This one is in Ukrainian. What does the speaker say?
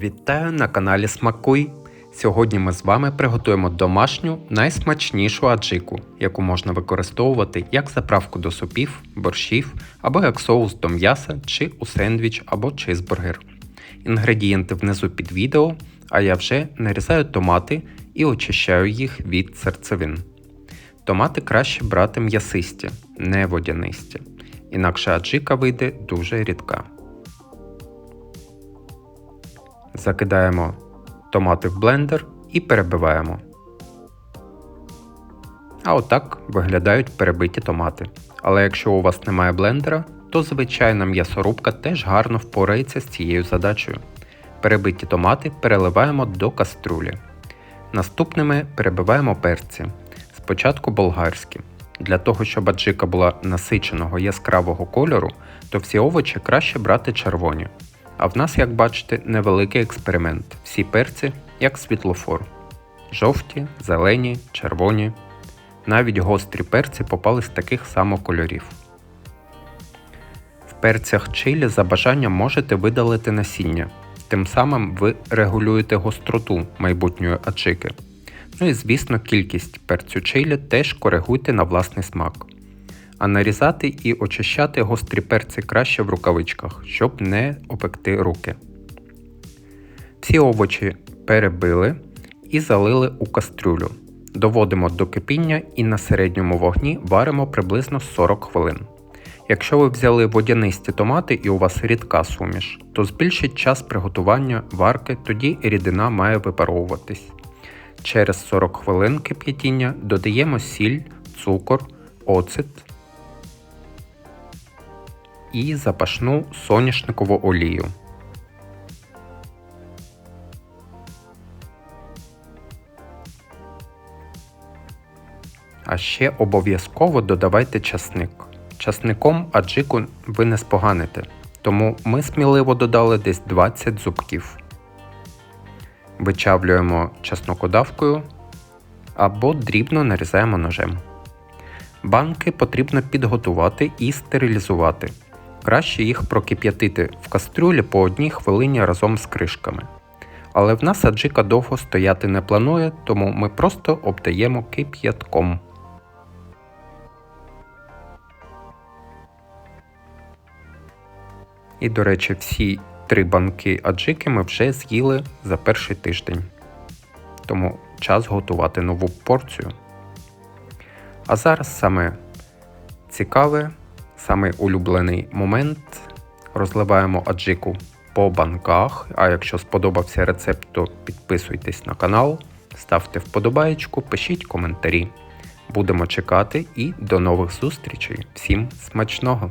Вітаю на каналі Смакуй! Сьогодні ми з вами приготуємо домашню найсмачнішу аджику, яку можна використовувати як заправку до супів, борщів або як соус до м'яса чи у сендвіч або чизбургер. Інгредієнти внизу під відео, а я вже нарізаю томати і очищаю їх від серцевин. Томати краще брати м'ясисті, не водянисті, інакше аджика вийде дуже рідка. Закидаємо томати в блендер і перебиваємо. А отак виглядають перебиті томати. Але якщо у вас немає блендера, то звичайна м'ясорубка теж гарно впорається з цією задачею. Перебиті томати переливаємо до каструлі. Наступними перебиваємо перці. Спочатку болгарські. Для того, щоб аджика була насиченого яскравого кольору, то всі овочі краще брати червоні. А в нас, як бачите, невеликий експеримент. Всі перці як світлофор. Жовті, зелені, червоні. Навіть гострі перці попали з таких само кольорів. В перцях чилі за бажанням можете видалити насіння. Тим самим ви регулюєте гостроту майбутньої аджики. Ну і звісно, кількість перцю чилі теж коригуйте на власний смак. А нарізати і очищати гострі перці краще в рукавичках, щоб не опекти руки. Всі овочі перебили і залили у кастрюлю. Доводимо до кипіння і на середньому вогні варимо приблизно 40 хвилин. Якщо ви взяли водянисті томати і у вас рідка суміш, то збільшить час приготування варки, тоді рідина має випаровуватись. Через 40 хвилин кип'ятіння додаємо сіль, цукор, оцет і запашну соняшникову олію. А ще обов'язково додавайте часник. Часником аджику ви не споганите, тому ми сміливо додали десь 20 зубків. Вичавлюємо чеснокодавкою або дрібно нарізаємо ножем. Банки потрібно підготувати і стерилізувати. Краще їх прокип'ятити в кастрюлі по одній хвилині разом з кришками. Але в нас аджика довго стояти не планує, тому ми просто обдаємо кип'ятком. І, до речі, всі три банки аджики ми вже з'їли за перший тиждень. Тому час готувати нову порцію. А зараз саме цікаве, саме улюблений момент. Розливаємо аджику по банках. А якщо сподобався рецепт, то підписуйтесь на канал, ставте вподобаєчку, пишіть коментарі. Будемо чекати і до нових зустрічей. Всім смачного!